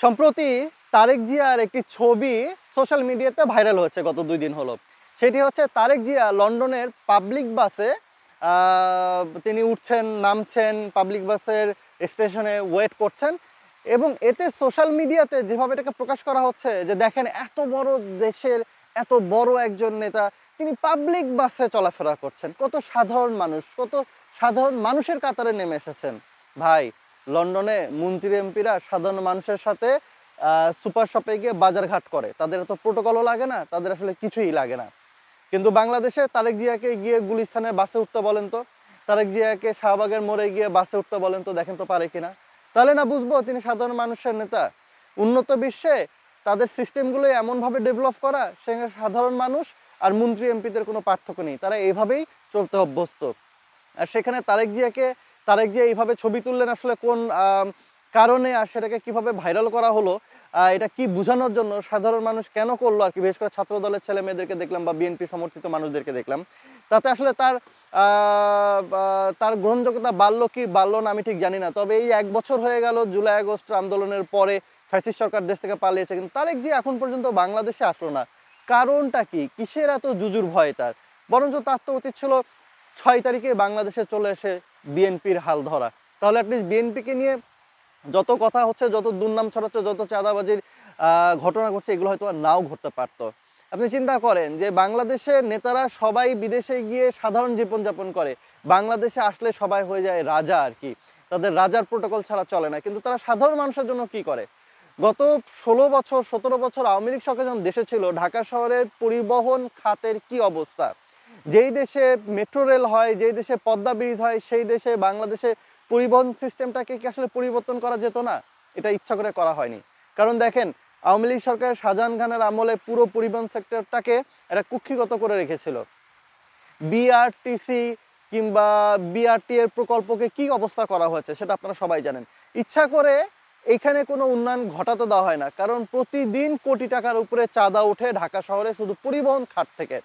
সম্প্রতি তারেক জিয়ার একটি ছবি সোশ্যাল মিডিয়াতে ভাইরাল হচ্ছে গত দুই দিন হলো। সেটি হচ্ছে তারেক জিয়া লন্ডনের পাবলিক বাসে তিনি উঠছেন, নামছেন, পাবলিক বাসের স্টেশনে ওয়েট করছেন এবং এতে সোশ্যাল মিডিয়াতে যেভাবে এটাকে প্রকাশ করা হচ্ছে যে দেখেন এত বড় দেশের এত বড় একজন নেতা, তিনি পাবলিক বাসে চলাফেরা করছেন। কত সাধারণ মানুষ, কত সাধারণ মানুষের কাতারে নেমে এসেছেন। ভাই লন্ডনে মন্ত্রী এমপিরা সাধারণ মানুষের সাথে সুপার শপে গিয়ে বাজার ঘাট করে। তাদের এত প্রোটোকলও লাগে না, তাদের আসলে কিছুই লাগে না। কিন্তু বাংলাদেশে তারেক জিয়াকে গিয়ে গুলিস্তানের বাসে উঠতে বলেন তো, তারেক জিয়াকে শাহবাগের মোড়ে গিয়ে বাসে উঠতে বলেন তো, দেখেন তো পারে কিনা। তাহলে না বুঝব তিনি সাধারণ মানুষের নেতা। উন্নত বিশ্বে তাদের সিস্টেমগুলো এমনভাবে ডেভেলপ করা সেখানে সাধারণ মানুষ আর মন্ত্রী এমপিদের কোনো পার্থক্য নেই। তারা এইভাবেই চলতে অভ্যস্ত। আর সেখানে তারেক জিয়াকে তারেক যে এইভাবে ছবি তুললেন আসলে কোন কারণে আর সেটাকে কীভাবে ভাইরাল করা হলো এটা কি বোঝানোর জন্য সাধারণ মানুষ কেন করল আর কি? বিশেষ করে ছাত্র দলের ছেলে মেয়েদেরকে দেখলাম বা বিএনপি সমর্থিত মানুষদেরকে দেখলাম। তাতে আসলে তার তার গ্রহণযোগ্যতা বাড়লো কি বাড়লো না আমি ঠিক জানি না। তবে এই এক বছর হয়ে গেল, জুলাই আগস্ট আন্দোলনের পরে ফ্যাসিস্ট সরকার দেশ থেকে পালিয়েছে। কিন্তু তারেক জি এখন পর্যন্ত বাংলাদেশে আসলো না। কারণটা কি? কিসের এত জুজুর ভয় তার? বরঞ্চ তার তো উচিত ছিল ছয় তারিখে বাংলাদেশে চলে এসে বিএনপির হাল ধরা। তাহলে অ্যাটলিস্ট বিএনপিকে নিয়ে যত কথা হচ্ছে, যত দুর্নাম ছড়াচ্ছে, যত চাঁদাবাজির ঘটনা ঘটছে, এগুলো হয়তো আর নাও ঘটতে পারতো। আপনি চিন্তা করেন যে বাংলাদেশের নেতারা সবাই বিদেশে গিয়ে সাধারণ জীবনযাপন করে। বাংলাদেশে আসলে সবাই হয়ে যায় রাজা আর কি। তাদের রাজার প্রোটোকল ছাড়া চলে না। কিন্তু তারা সাধারণ মানুষের জন্য কি করে? গত ষোলো বছর, সতেরো বছর আওয়ামী লীগ সরকার যখন দেশে ছিল, ঢাকা শহরের পরিবহন খাতের কি অবস্থা? যেই দেশে মেট্রো রেল হয়, যেই দেশে পদ্মা ব্রিজ হয়, সেই দেশে বাংলাদেশে পরিবহন সিস্টেমটাকে কি আসলে পরিবর্তন করা যেত না? এটা ইচ্ছা করে করা হয়নি। কারণ দেখেন, আওয়ামী লীগ সরকার শাহজাহান খানের আমলে পুরো পরিবহন সেক্টরটাকে একটা কুক্ষিগত করে রেখেছিল। বিআরটিসি কিংবা বিআরটি এর প্রকল্পকে কি অবস্থা করা হয়েছে সেটা আপনারা সবাই জানেন। ইচ্ছা করে এখানে কোনো উন্নয়ন ঘটাতে দেওয়া হয় না। কারণ প্রতিদিন কোটি টাকার উপরে চাঁদা ওঠে ঢাকা শহরে শুধু পরিবহন খাত থেকে।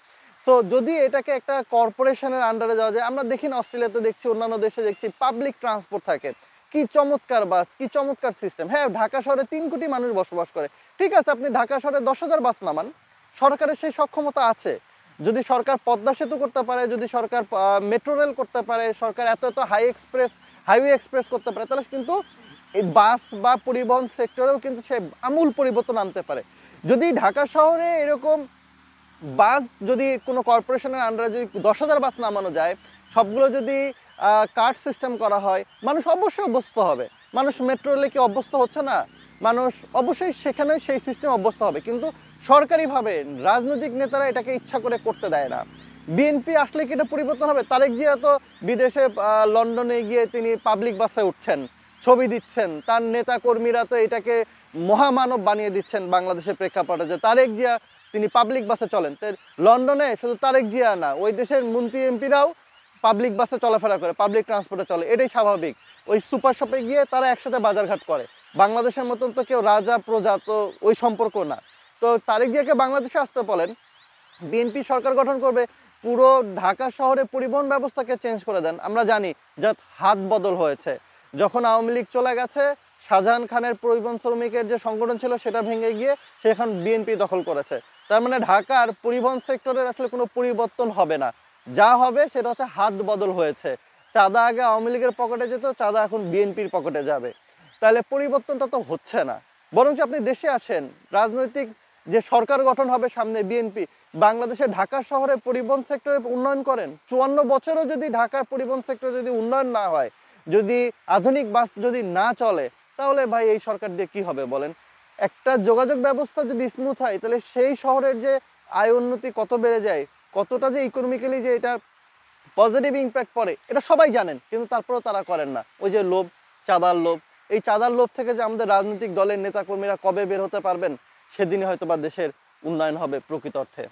সো যদি এটাকে একটা কর্পোরেশনের আন্ডারে যাওয়া যায়, আমরা দেখি না অস্ট্রেলিয়াতে দেখছি, অন্যান্য দেশে দেখছি পাবলিক ট্রান্সপোর্ট থাকে। কি চমৎকার বাস কি চমৎকার সিস্টেম হ্যাঁ ঢাকা শহরে তিন কোটি মানুষ বসবাস করে। ঠিক আছে, আপনি ঢাকা শহরে দশ হাজার বাস নামান। সরকারের সেই সক্ষমতা আছে। যদি সরকার পদ্মা সেতু করতে পারে, যদি সরকার মেট্রো রেল করতে পারে, সরকার এত এত হাই এক্সপ্রেস হাইওয়ে এক্সপ্রেস করতে পারে, তাহলে কিন্তু এই বাস বা পরিবহন সেক্টরেও কিন্তু সে আমূল পরিবর্তন আনতে পারে। যদি ঢাকা শহরে এরকম বাস যদি কোনো কর্পোরেশনের আন্ডারে যদি দশ হাজার বাস নামানো যায়, সবগুলো যদি কার্ড সিস্টেম করা হয়, মানুষ অবশ্যই অভ্যস্ত হবে। মানুষ মেট্রো রেলে কি অভ্যস্ত হচ্ছে না? মানুষ অবশ্যই সেখানে সেই সিস্টেম অভ্যস্ত হবে। কিন্তু সরকারিভাবে রাজনৈতিক নেতারা এটাকে ইচ্ছা করে করতে দেয় না। বিএনপি আসলে কি এটা পরিবর্তন হবে? তারেক জিয়া তো বিদেশে লন্ডনে গিয়ে তিনি পাবলিক বাসে উঠছেন, ছবি দিচ্ছেন। তার নেতা কর্মীরা তো এটাকে মহামানব বানিয়ে দিচ্ছেন বাংলাদেশের প্রেক্ষাপটে যে তারেক জিয়া, তিনি পাবলিক বাসে চলেন। লন্ডনে শুধু তারেক জিয়া না, ওই দেশের মন্ত্রী এমপিরাও পাবলিক বাসে চলাফেরা করে পাবলিক ট্রান্সপোর্টে চলে। এটাই স্বাভাবিক। ওই সুপার শপে গিয়ে তারা একসাথে বাজারঘাট করে। বাংলাদেশের মতন তো কেউ রাজা, প্রজা তো ওই সম্পর্ক না। তো তারেক জিয়াকে বাংলাদেশে আসতে বলেন বিএনপি সরকার গঠন করবে, পুরো ঢাকা শহরে পরিবহন ব্যবস্থাকে চেঞ্জ করে দেন। আমরা জানি যে হাত বদল হয়েছে। যখন আওয়ামী লীগ চলে গেছে শাহজাহান খানের পরিবহন শ্রমিকের যে সংগঠন ছিল, সেটা ভেঙে গিয়ে সেখান বিএনপি দখল করেছে। তার মানে ঢাকার পরিবহন সেক্টরের আসলে কোনো পরিবর্তন হবে না। যা হবে, সেটা হচ্ছে হাত বদল হয়েছে। চাঁদা আগে আওয়ামী লীগের পকেটে যেত, চাঁদা এখন বিএনপির পকেটে যাবে। তাহলে পরিবর্তনটা তো হচ্ছে না। বরঞ্চ আপনি দেশে আসেন, রাজনৈতিক যে সরকার গঠন হবে সামনে বিএনপি বাংলাদেশে ঢাকা শহরে পরিবহন সেক্টরে উন্নয়ন করেন। চুয়ান্ন বছরও যদি ঢাকার পরিবহন সেক্টরে যদি উন্নয়ন না হয়, যদি আধুনিক বাস যদি না চলে তাহলে ভাই এই সরকার দিয়ে কি হবে বলেন? একটা যোগাযোগ ব্যবস্থা যদি স্মুথ হয়, তাহলে সেই শহরের যে আয় উন্নতি কত বেড়ে যায়, কতটা যে ইকোনমিক্যালি যে এটা পজিটিভ ইম্প্যাক্ট পড়ে, এটা সবাই জানেন, কিন্তু তারপরেও তারা করেন না। ওই যে লোভ, চাঁদার লোভ, এই চাঁদার লোভ থেকে যে আমাদের রাজনৈতিক দলের নেতাকর্মীরা কবে বের হতে পারবেন, সেদিনই হয়তো বা দেশের উন্নয়ন হবে প্রকৃত অর্থে।